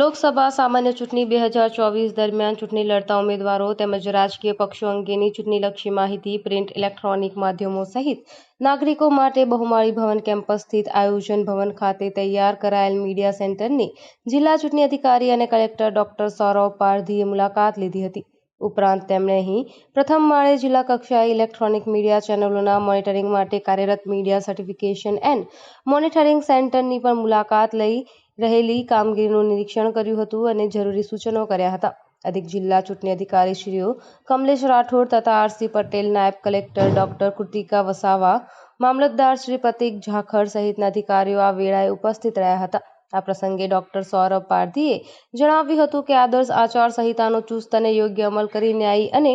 લોકસભા સામાન્ય ચૂંટણી બે હજાર ચોવીસ દરમિયાન ચૂંટણી લડતા ઉમેદવારો તેમજ રાજકીય પક્ષો અંગેની ચૂંટણીલક્ષી માહિતી, પ્રિન્ટ, ઇલેક્ટ્રોનિક માધ્યમો સહિત નાગરિકો માટે બહુમાળી ભવન કેમ્પસ સ્થિત આયોજન ભવન ખાતે તૈયાર કરાયેલ મીડિયા સેન્ટરની જિલ્લા ચૂંટણી અધિકારી અને કલેક્ટર ડોક્ટર સૌરવ પારધીએ મુલાકાત લીધી હતી. ઉપરાંત તેમણે અહીં પ્રથમ માળે જિલ્લા કક્ષાએ ઇલેક્ટ્રોનિક મીડિયા ચેનલોના મોનિટરિંગ માટે કાર્યરત મીડિયા સર્ટિફિકેશન એન્ડ મોનિટરિંગ સેન્ટરની પણ મુલાકાત લઈ રહેલી કામગીરીનું નિરીક્ષણ કર્યું હતું અને જરૂરી સૂચનો કર્યા હતા. અધિક જિલ્લા ચૂંટણી અધિકારીશ્રીઓ કમલેશ રાઠોડ તથા આરસી પટેલ, નાયબ કલેક્ટર ડોક્ટર કૃતિકા વસાવા, મામલતદાર શ્રી પ્રતિક ઝાખર સહિતના અધિકારીઓ આ વેળાએ ઉપસ્થિત રહ્યા હતા. આ પ્રસંગે ડોક્ટર સૌરભ પારધીએ જણાવ્યું હતું કે આદર્શ આચાર સંહિતાનો ચુસ્ત અને યોગ્ય અમલ કરી ન્યાયી અને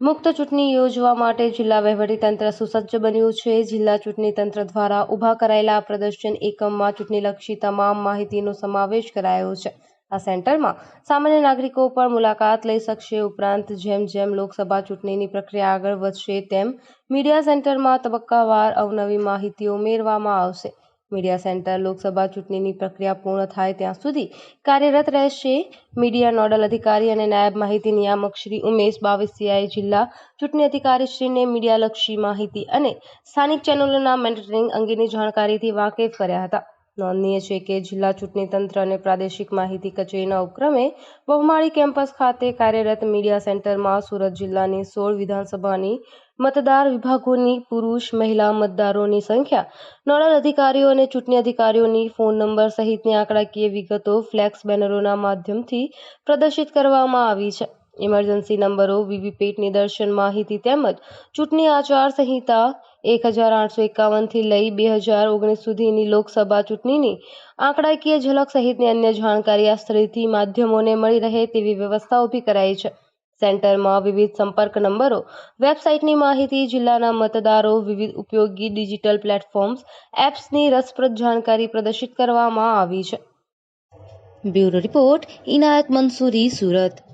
મુક્ત ચૂંટણી યોજવા માટે જિલ્લા વહીવટીતંત્ર સુસજ્જ બન્યું છે. જિલ્લા ચૂંટણી તંત્ર દ્વારા ઊભા કરાયેલા પ્રદર્શન એકમમાં ચૂંટણીલક્ષી તમામ માહિતીનો સમાવેશ કરાયો છે. આ સેન્ટરમાં સામાન્ય નાગરિકો પણ મુલાકાત લઈ શકશે. ઉપરાંત જેમ જેમ લોકસભા ચૂંટણીની પ્રક્રિયા આગળ વધશે, તેમ મીડિયા સેન્ટરમાં તબક્કાવાર અવનવી માહિતીઓ ઉમેરવામાં આવશે. મીડિયા સેન્ટર લોકસભા ચૂંટણીની પ્રક્રિયા પૂર્ણ થાય ત્યાં સુધી કાર્યરત રહેશે. મીડિયા નોડલ અધિકારી અને નાયબ માહિતી નિયામક શ્રી ઉમેશ બાવસિયાએ જિલ્લા ચૂંટણી અધિકારીશ્રીને મીડિયાલક્ષી માહિતી અને સ્થાનિક ચેનલોના મેન્ટરિંગ અંગેની જાણકારીથી વાકેફ કર્યા હતા. નોંધનીય છે કે જિલ્લા ચૂંટણી તંત્ર અને પ્રાદેશિક માહિતી કચેરીના ઉપક્રમે બહુમાળી કેમ્પસ ખાતે કાર્યરત મીડિયા સેન્ટરમાં સુરત જિલ્લાની સોળ વિધાનસભાની મતદાર વિભાગોની પુરુષ, મહિલા મતદારોની સંખ્યા, નોડલ અધિકારીઓ અને ચૂંટણી અધિકારીઓની ફોન નંબર સહિતની આંકડાકીય વિગતો ફ્લેક્સ બેનરોના માધ્યમથી પ્રદર્શિત કરવામાં આવી છે. ઇમરજન્સી નંબરો વીવીપેટ નિદર્શન માહિતી તેમજ ચૂંટણી આચાર સંહિતા એક હજાર આઠસો એકાવનથી લઈ બે હજાર ઓગણીસ સુધીની લોકસભા ચૂંટણીની આંકડાકીય ઝલક સહિતની અન્ય જાણકારી આ સ્થળેથી માધ્યમોને મળી રહે તેવી વ્યવસ્થા ઊભી કરાઈ છે. સેન્ટરમાં વિવિધ સંપર્ક નંબરો, વેબસાઇટની માહિતી, જિલ્લાના મતદારો, વિવિધ ઉપયોગી ડિજિટલ પ્લેટફોર્મ્સ, એપ્સની રસપ્રદ જાણકારી પ્રદર્શિત કરવામાં આવી છે. Bureau report, Inayat Mansuri, Surat.